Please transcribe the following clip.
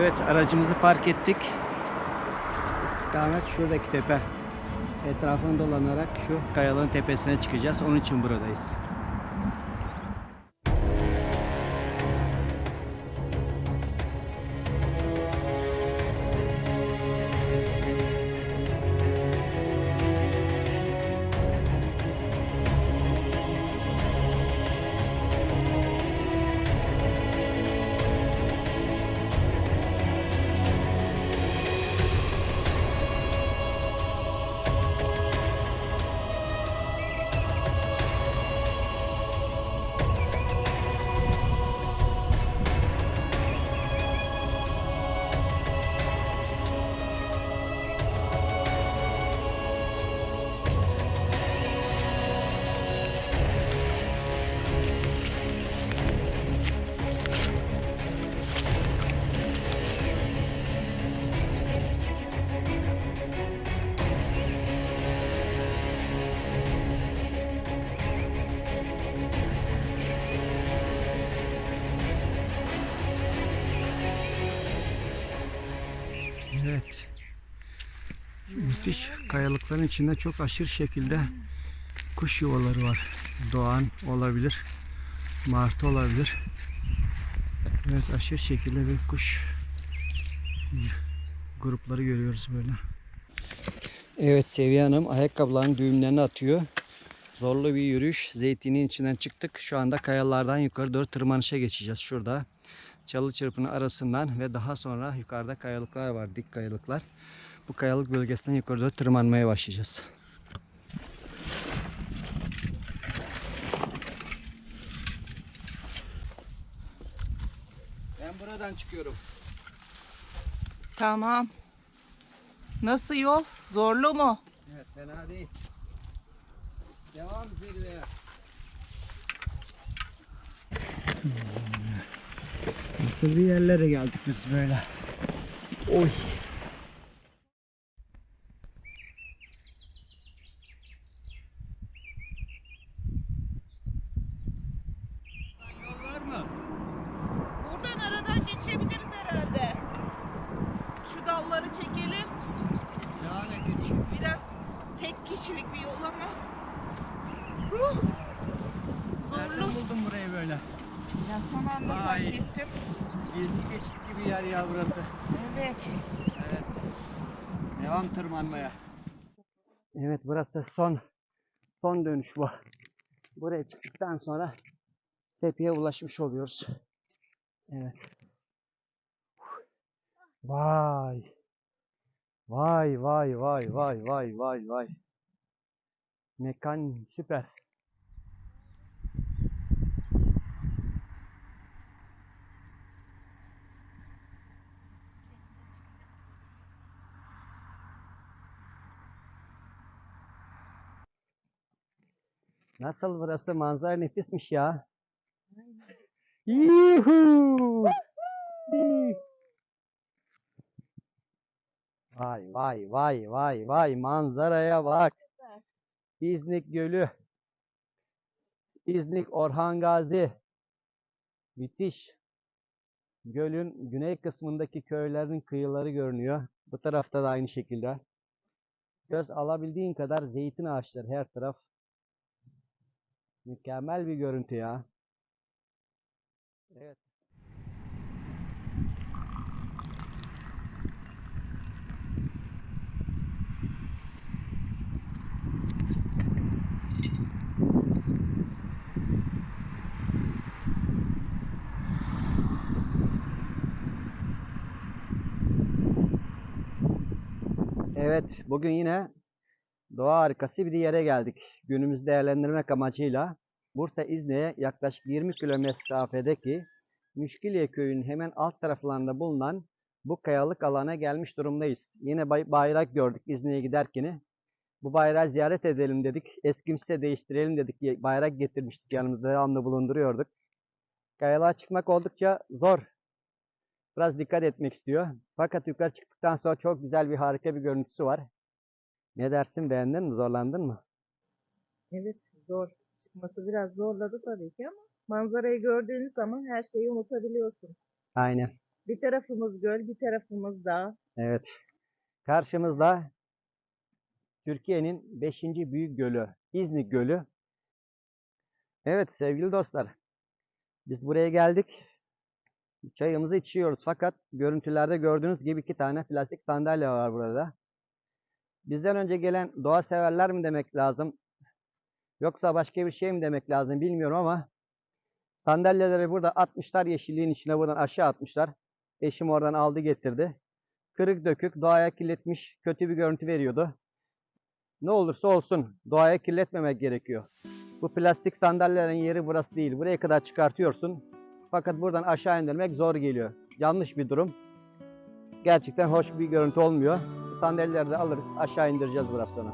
Evet aracımızı park ettik. İstikamet şuradaki tepe. Etrafını dolanarak şu kayalığın tepesine çıkacağız. Onun için buradayız. Evet. Müthiş kayalıkların içinde çok aşırı şekilde kuş yuvaları var. Doğan olabilir. Martı olabilir. Evet aşırı şekilde bir kuş grupları görüyoruz böyle. Evet Seviye Hanım ayakkabıların düğümlerini atıyor. Zorlu bir yürüyüş. Zeytinin içinden çıktık. Şu anda kayalardan yukarı doğru tırmanışa geçeceğiz şurada. Çalı çırpını arasından ve daha sonra yukarıda kayalıklar var. Dik kayalıklar. Bu kayalık bölgesinden yukarı doğru tırmanmaya başlayacağız. Ben buradan çıkıyorum. Tamam. Nasıl yol? Zorlu mu? Evet fena değil. Devam zirveye. Nasıl bir yerlere geldik biz böyle. Oy. Yol var mı? Buradan aradan geçebiliriz herhalde. Şu dalları çekelim. Et yetiş. Biraz tek kişilik bir yol ama. Huh! Zorlu. Nereden buldun burayı böyle? Ya son anda fark Vay. ettim. Gizli geçit gibi yer ya burası. Evet. Evet. Devam tırmanmaya. Evet burası son son dönüş bu. Buraya çıktıktan sonra tepeye ulaşmış oluyoruz. Evet. Vay. Vay vay vay vay vay vay vay. Mekan süper. Nasıl burası manzara nefismiş ya. Yuhu! Vay vay vay vay vay manzaraya bak. İznik Gölü. İznik Orhan Gazi. Müthiş. Gölün güney kısmındaki köylerin kıyıları görünüyor. Bu tarafta da aynı şekilde. Göz alabildiğin kadar zeytin ağaçları her taraf. Mükemmel bir görüntü ya. Evet. Evet, bugün yine doğa harikası bir yere geldik. Günümüzü değerlendirmek amacıyla Bursa İznik'e yaklaşık 20 kilometre mesafedeki Müşkiliye köyünün hemen alt taraflarında bulunan bu kayalık alana gelmiş durumdayız. Yine bay- bayrak gördük İznik'e giderken. Bu bayrağı ziyaret edelim dedik. Eskimse değiştirelim dedik. Bayrak getirmiştik yanımızda devamlı bulunduruyorduk. Kayalığa çıkmak oldukça zor. Biraz dikkat etmek istiyor. Fakat yukarı çıktıktan sonra çok güzel bir harika bir görüntüsü var. Ne dersin beğendin mi? Zorlandın mı? Evet zor. Çıkması biraz zorladı tabii ki ama manzarayı gördüğünüz zaman her şeyi unutabiliyorsun. Aynen. Bir tarafımız göl, bir tarafımız dağ. Evet. Karşımızda Türkiye'nin 5. büyük gölü, İznik Gölü. Evet sevgili dostlar. Biz buraya geldik. Çayımızı içiyoruz fakat görüntülerde gördüğünüz gibi iki tane plastik sandalye var burada. Bizden önce gelen doğa severler mi demek lazım? Yoksa başka bir şey mi demek lazım bilmiyorum ama sandalyeleri burada atmışlar yeşilliğin içine buradan aşağı atmışlar. Eşim oradan aldı getirdi. Kırık dökük doğaya kirletmiş kötü bir görüntü veriyordu. Ne olursa olsun doğaya kirletmemek gerekiyor. Bu plastik sandalyelerin yeri burası değil. Buraya kadar çıkartıyorsun. Fakat buradan aşağı indirmek zor geliyor. Yanlış bir durum. Gerçekten hoş bir görüntü olmuyor. Bu sandalyeleri de alırız aşağı indireceğiz biraz sonra.